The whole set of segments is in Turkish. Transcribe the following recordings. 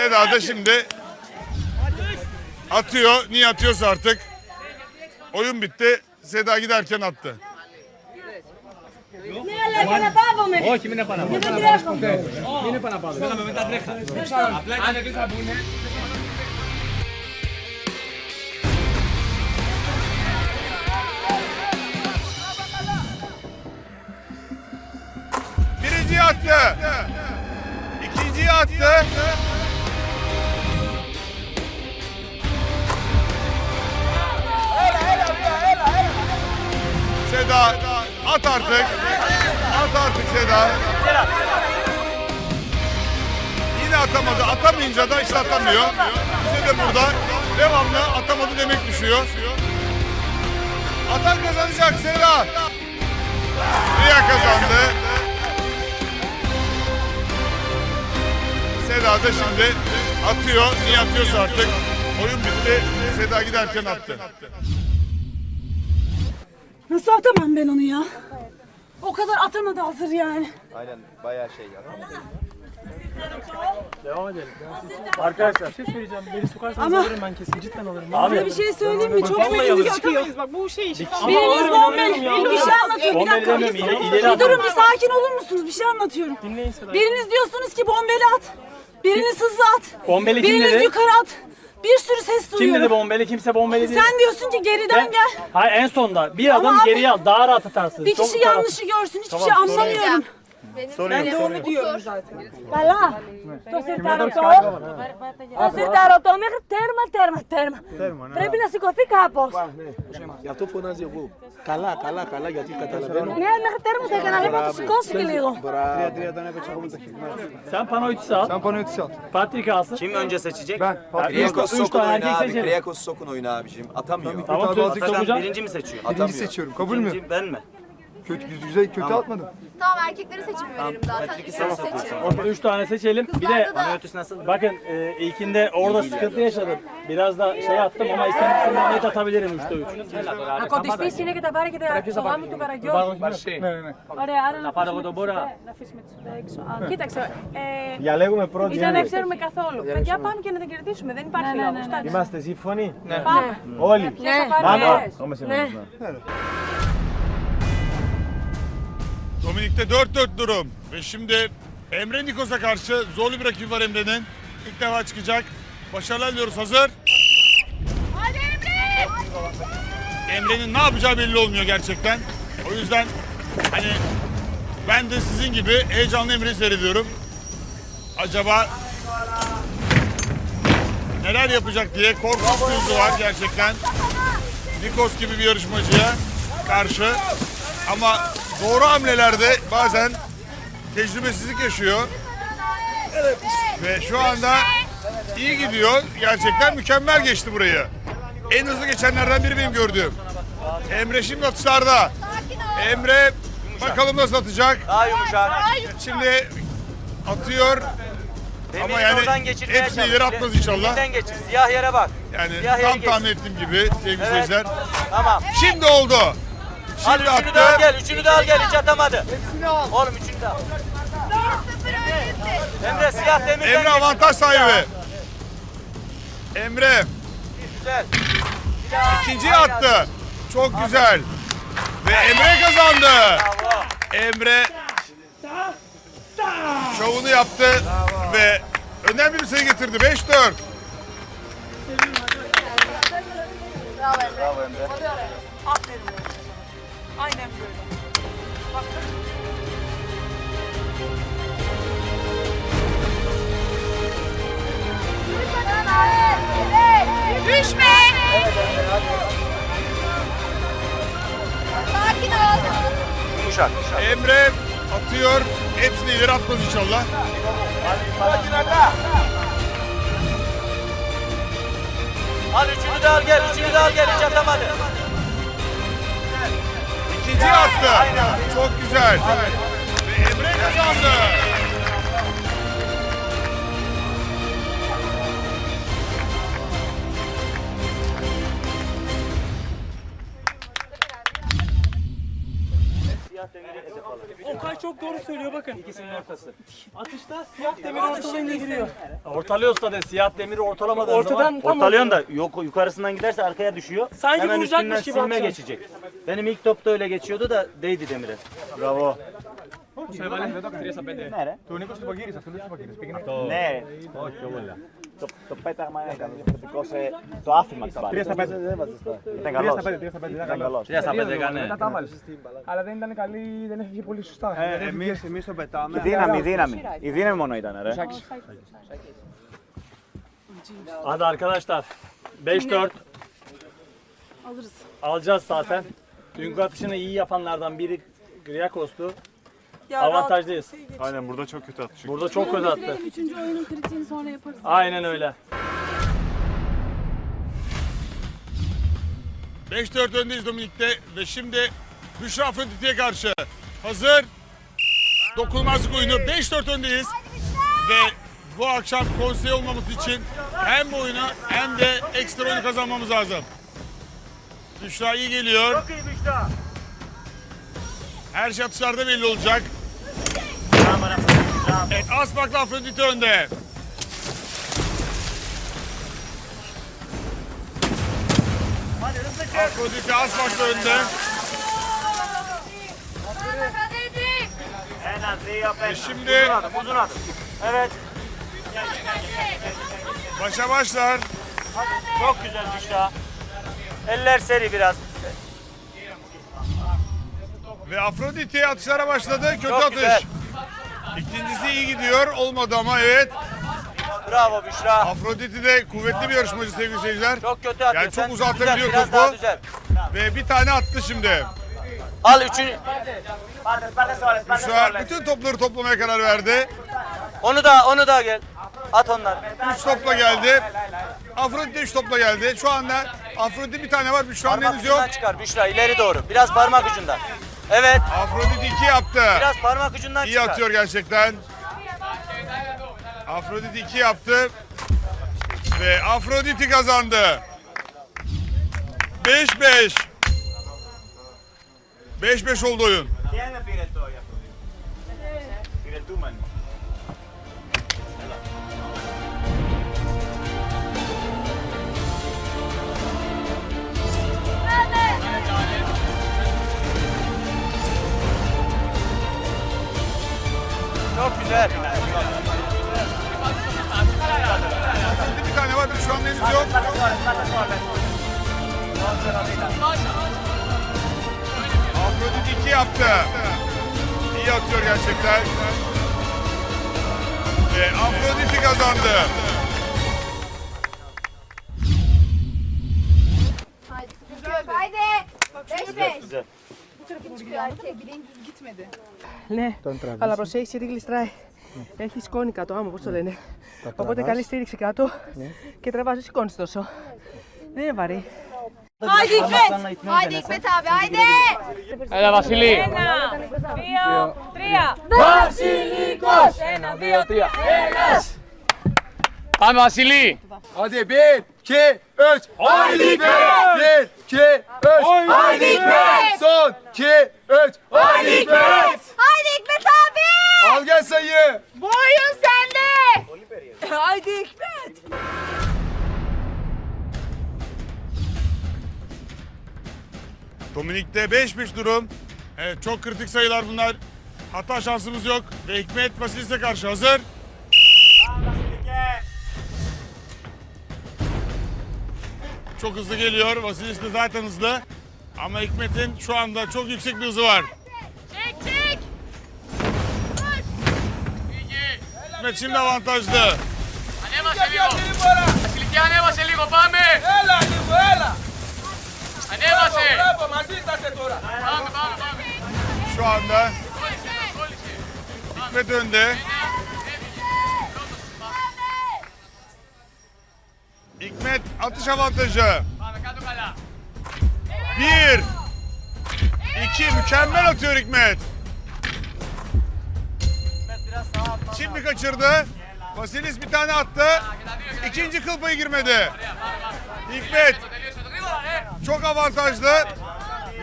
Seda da şimdi atıyor. Niye atıyorsa artık. Oyun bitti. Seda giderken attı. Όχι, μην επαναπάω. Μην επαναπάω. Θέλω με μετά τρέχα. Απλά αν δεν θα μπουνε. Birinciyi attı. İkinciyi attı. Seda at artık. At artık Seda. Yine atamadı. Atamayınca da işte atamıyor. Bize de burada devamlı atamadı demek düşüyor. Atan kazanacak Seda. Riya kazandı. Seda da şimdi atıyor. Niye atıyorsa artık. Oyun bitti. Seda giderken attı. Nasıl atamam ben onu ya? O kadar atamadı hazır yani. Aynen bayağı şey ya. Arkadaşlar bir şey söyleyeceğim. Beni sokarsanız Ama- alırım ben kesin. Cidden alırım. Size bir şey söyleyeyim mi? Çok sessizlik çıkıyor. Bak bu şey işte. Biriniz bombeli. Bir şey anlatıyorum. Bir dakika. demiyorum, ileri- ileri Bir atalım. durun bir sakin olur musunuz? Bir şey anlatıyorum. Dinleyin Seda. Biriniz diyorsunuz ki bombeli at. Biriniz hızlı at. Bombeli kim Biriniz dedi? yukarı at. Bir sürü ses Kim duyuyorum. dedi bombeli? Kimse bombeli değil. Sen diyorsun ki geriden Ben- gel. Hayır en sonda. Bir adım Ama abi- geriye al. Daha rahat atarsın. Bir Çok kişi taraf- yanlışı görsün. Hiçbir Tamam, şey sorun yok. anlamıyorum. Sorun yok sorun yok. Καλά. Το σιρταρωτό. Το σιρταρωτό μέχρι τέρμα, τέρμα, τέρμα. Πρέπει να σηκωθεί κάπω. Γι' αυτό φωνάζει εγώ. Καλά, καλά, καλά, γιατί καταλαβαίνω. Ναι, μέχρι τέρμα θα έκανα. Λέμε να το σηκώσει και λίγο. Μπράβο. Sen panoytusu al. Sen panoytusu al. Patrik alsın. Kim önce seçecek? Ben. Kriyakos Üç sokun tane oyunu erkek abi. seçelim. Kriyakos sokun oyunu abicim. Atamıyor. Tamam tut. Atakan Sokacağım. birinci mi seçiyor? Atamıyor. seçiyorum. Kabul mü? İkinci ben mi? Kötü, güzel kötü atmadım. Tamam erkekleri seçimi verelim zaten. Patrick'i Sen sen seçin. sokuyorsun. Orada üç tane seçelim. Bir de Kızlarda da Panoytus nasıl? bakın e, ilkinde orada sıkıntı yaşadım. Biraz da şey attım ama istenmesinden net atabilirim 3'te 3. Να κοντιστείς είναι και τα πάρει και το γάμι του καραγκιόζη. Ωραία, άρα να πάρω εγώ αφήσουμε τον τους- Μπόρα. ναι, να αφήσουμε τους έξω. Α, Κοίταξε, ε, Διαλέγουμε πρώτη. ήταν να ξέρουμε καθόλου. Παιδιά πάμε και να την κερδίσουμε, δεν υπάρχει λόγος. εντάξει. Είμαστε σύμφωνοι. Πάμε. Όλοι. Ποιος θα πάρει όλες. Όμως Ναι. Dominik'te 4-4 durum. Ve şimdi Emre Nikos'a karşı zorlu bir rakip var Emre'nin. İlk defa çıkacak. Başarılar diliyoruz. Hazır. Hadi Emre! Emre'nin ne yapacağı belli olmuyor gerçekten. O yüzden hani ben de sizin gibi heyecanlı Emre'yi seyrediyorum. Acaba neler yapacak diye korkunç duygu var gerçekten. Nikos gibi bir yarışmacıya karşı. Ama doğru hamlelerde bazen tecrübesizlik yaşıyor. Ve şu anda iyi gidiyor. Gerçekten mükemmel geçti burayı. En hızlı geçenlerden biri benim gördüğüm. Emre şimdi atışlarda. Emre bakalım nasıl atacak. Daha yumuşak. Şimdi atıyor. Demir'in yani oradan geçirmeye hepsini çalış. ileri atmaz inşallah. Diminden geçir. Siyah yere bak. Yani Siyah yere tam geç. tahmin ettiğim gibi sevgili Evet. seyirciler. Tamam. Şimdi oldu. Al üçünü de al attı. gel. Üçünü de al gel. Hiç atamadı. Oğlum üçünü de al. 1-0 öndesin. Emre siyah demirden Emre geçir. avantaj sahibi. Emre Güzel. ikinciyi attı. Çok güzel. Ve Emre kazandı. Bravo. Emre şovunu yaptı ve önemli bir sayı getirdi. 5-4. Bravo Emre. Aynen böyle. Düşme! Sakin ol. Yumuşak. Emre atıyor. Hepsini ileri atmaz inşallah. Al üçünü de al gel. Üçünü de al gel. Hiç atamadı. Attı. Çok güzel. Ve Emre kazandı. siyah demiri hedef alır. Okay çok doğru söylüyor bakın. İkisinin ortası. Atışta siyah demiri ortalayınca giriyor. Ortalıyorsa da siyah demiri ortalamadığın Ortadan zaman tam da yok yukarısından giderse arkaya düşüyor. Sanki Hemen üstünden gibi silme atacaksın. geçecek. Benim ilk topta öyle geçiyordu da değdi demire. Bravo. Se vale, sapete. Nere? Tu unico sto paghi, sapete sto paghi, spieghi. Oh, che vuole. Το, το πέταγμα έκανε διαφορετικό σε το άφημα της μπάλας. 3 στα 5. Ήταν 3 καλός. στα 5, 3 στα 5. Ήταν Ήταν καλός. καλός. 3 στα 5 έκανε. Μετά τα έβαλες. Αλλά δεν ήταν καλή, δεν έφυγε πολύ σωστά. Εμείς, εμείς το πετάμε. Η δύναμη, η δύναμη. Η δύναμη μόνο ήταν ρε. Hadi arkadaşlar. 5-4. Alırız. Alacağız zaten. Dünkü atışını iyi yapanlardan biri Griyakos'tu. Ya Avantajlıyız. Aynen burada çok kötü atmış. Burada çok kötü attı. Üçüncü oyunun kritiğini sonra yaparız. Aynen öyle. 5-4 öndeyiz Dominik'te ve şimdi Büşra Afrodit'e karşı. Hazır. Dokunulmazlık oyunu 5-4 öndeyiz. Ve bu akşam konsey olmamız için hem bu oyunu hem de ekstra oyunu kazanmamız lazım. Büşra iyi geliyor. iyi Büşra. Her şey atışlarda belli olacak. Evet Asmak'la Afrodit'i önde. Hadi hızlı çık. Afrodit'i Asmak'la önde. En az iyi yap. az. şimdi- Uzun adım, uzun adım. Evet. Başa başlar. Çok güzel Büşra. Eller seri biraz. Ve Afrodit'i atışlara başladı. Kötü Çok atış. güzel. İkincisi iyi gidiyor. Olmadı ama evet. Bravo Büşra. Afrodit'i de kuvvetli bir yarışmacı sevgili seyirciler. Çok kötü atıyorsun. Yani çok Sen uzatabiliyor biraz topu. daha düzelt. Ve bir tane attı şimdi. Al üçüncü. Büşra bütün topları toplamaya karar verdi. Onu da onu da gel. At onları. Üç topla geldi. Afrodit de üç topla geldi. Şu anda Afrodit'te bir tane var. Büşra'nın Parmak henüz yok. ucundan çıkar Büşra ileri doğru. Biraz parmak ucundan. Evet. Afrodit iki yaptı. Biraz parmak ucundan İyi çıkar. atıyor gerçekten. Afrodit 2 yaptı. Ve Afrodit'i kazandı. 5-5. 5-5 oldu oyun. ¿Quién me pide todo ya? Pide tú, man. Çok güzel. Bir tane var. Şu an henüz yok. Afrodit 2 yaptı. İyi atıyor gerçekten. Ve Afrodit'i kazandı. Çıkıyor erkek. Bileğin düz gitmedi. Ναι, αλλά προσέχεις γιατί γλιστράει. Έχει σκόνη κάτω, άμα πώς το λένε. Οπότε καλή στήριξη κάτω και τραβάς, δεν σηκώνεις τόσο. Δεν είναι βαρύ. Haydi Hikmet. Haydi Hikmet abi haydi. Έλα Βασίλη. Ένα, δύο, τρία. Βασιλικός! Ένα, δύο, τρία. Πάμε Βασίλη. Hadi 1, 2, 3. Haydi Hikmet! 1, 2, 3. Haydi Hikmet! Son 2, 3. Haydi Hikmet! Haydi Hikmet abi. Al gel sayıyı. Bu oyun sende. Haydi Hikmet! Dominik'te 5-5 durum. Evet çok kritik sayılar bunlar. Hata şansımız yok. Ve Hikmet Vasilis'e karşı hazır. Çok hızlı geliyor. Vasilis de zaten hızlı. Ama Hikmet'in şu anda çok yüksek bir hızı var. Çek çek. Hikmet şimdi avantajlı. Ανέβασε λίγο. Βασιλική ανέβασε λίγο, πάμε. Έλα λίγο, έλα. Ανέβασε. Πάμε, πάμε, πάμε. Şu anda Hikmet önde. atış avantajı. Bir. iki Mükemmel atıyor Hikmet. Şimdi kaçırdı. Vasilis bir tane attı. İkinci kıl payı girmedi. Hikmet çok avantajlı.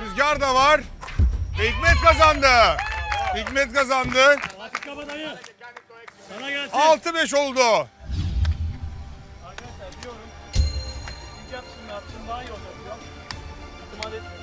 Rüzgar da var. Ve Hikmet kazandı. Hikmet kazandı. 6-5 oldu. Atışım daha iyi olacak diyor. İtimat etmiyorum.